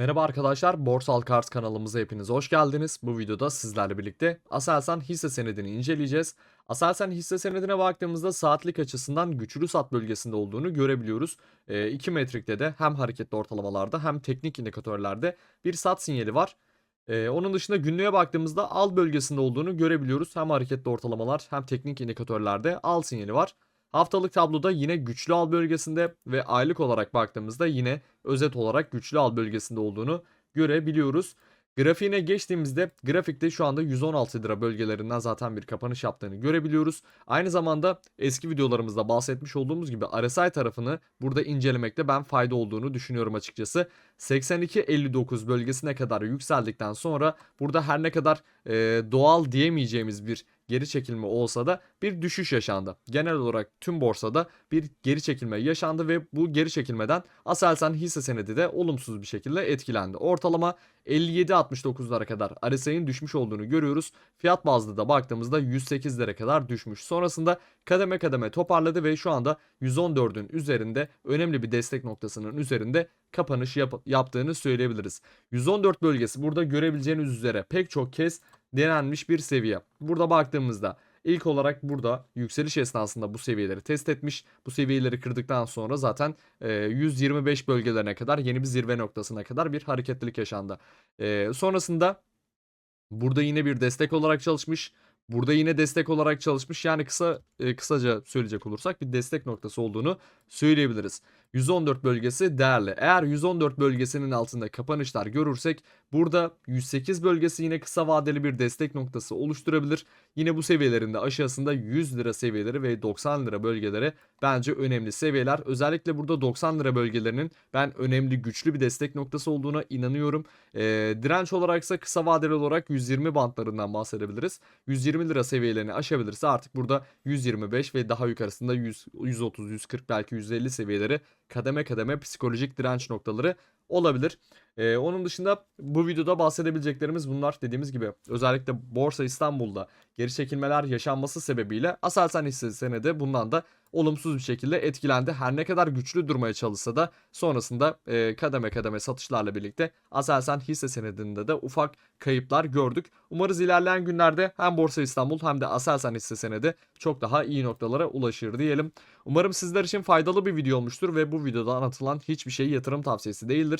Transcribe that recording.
Merhaba arkadaşlar, Borsal Kars kanalımıza hepiniz hoş geldiniz. Bu videoda sizlerle birlikte Aselsan hisse senedini inceleyeceğiz. Aselsan hisse senedine baktığımızda saatlik açısından güçlü sat bölgesinde olduğunu görebiliyoruz. 2 metrikte de hem hareketli ortalamalarda hem teknik indikatörlerde bir sat sinyali var. Ee, onun dışında günlüğe baktığımızda al bölgesinde olduğunu görebiliyoruz. Hem hareketli ortalamalar hem teknik indikatörlerde al sinyali var. Haftalık tabloda yine güçlü al bölgesinde ve aylık olarak baktığımızda yine özet olarak güçlü al bölgesinde olduğunu görebiliyoruz. Grafiğine geçtiğimizde grafikte şu anda 116 lira bölgelerinden zaten bir kapanış yaptığını görebiliyoruz. Aynı zamanda eski videolarımızda bahsetmiş olduğumuz gibi RSI tarafını burada incelemekte ben fayda olduğunu düşünüyorum açıkçası. 82.59 bölgesine kadar yükseldikten sonra burada her ne kadar e, doğal diyemeyeceğimiz bir geri çekilme olsa da bir düşüş yaşandı. Genel olarak tüm borsada bir geri çekilme yaşandı ve bu geri çekilmeden Aselsan hisse senedi de olumsuz bir şekilde etkilendi. Ortalama 57.69'lara kadar RSI'nin düşmüş olduğunu görüyoruz. Fiyat bazlı da baktığımızda 108'lere kadar düşmüş. Sonrasında kademe kademe toparladı ve şu anda 114'ün üzerinde önemli bir destek noktasının üzerinde kapanış yap- yaptığını söyleyebiliriz. 114 bölgesi burada görebileceğiniz üzere pek çok kez denenmiş bir seviye. Burada baktığımızda ilk olarak burada yükseliş esnasında bu seviyeleri test etmiş. Bu seviyeleri kırdıktan sonra zaten e, 125 bölgelerine kadar yeni bir zirve noktasına kadar bir hareketlilik yaşandı. E, sonrasında burada yine bir destek olarak çalışmış. Burada yine destek olarak çalışmış. Yani kısa e, kısaca söyleyecek olursak bir destek noktası olduğunu söyleyebiliriz. 114 bölgesi değerli. Eğer 114 bölgesinin altında kapanışlar görürsek burada 108 bölgesi yine kısa vadeli bir destek noktası oluşturabilir. Yine bu seviyelerin de aşağısında 100 lira seviyeleri ve 90 lira bölgeleri bence önemli seviyeler. Özellikle burada 90 lira bölgelerinin ben önemli güçlü bir destek noktası olduğuna inanıyorum. E, direnç olaraksa kısa vadeli olarak 120 bantlarından bahsedebiliriz. 120 lira seviyelerini aşabilirse artık burada 125 ve daha yukarısında 100, 130, 140 belki 150 seviyeleri kademe kademe psikolojik direnç noktaları olabilir. Ee, onun dışında bu videoda bahsedebileceklerimiz bunlar. Dediğimiz gibi özellikle Borsa İstanbul'da geri çekilmeler yaşanması sebebiyle Aselsan hisse senedi bundan da olumsuz bir şekilde etkilendi. Her ne kadar güçlü durmaya çalışsa da sonrasında e, kademe kademe satışlarla birlikte Aselsan hisse senedinde de ufak kayıplar gördük. Umarız ilerleyen günlerde hem Borsa İstanbul hem de Aselsan hisse senedi çok daha iyi noktalara ulaşır diyelim. Umarım sizler için faydalı bir video olmuştur ve bu videoda anlatılan hiçbir şey yatırım tavsiyesi değildir.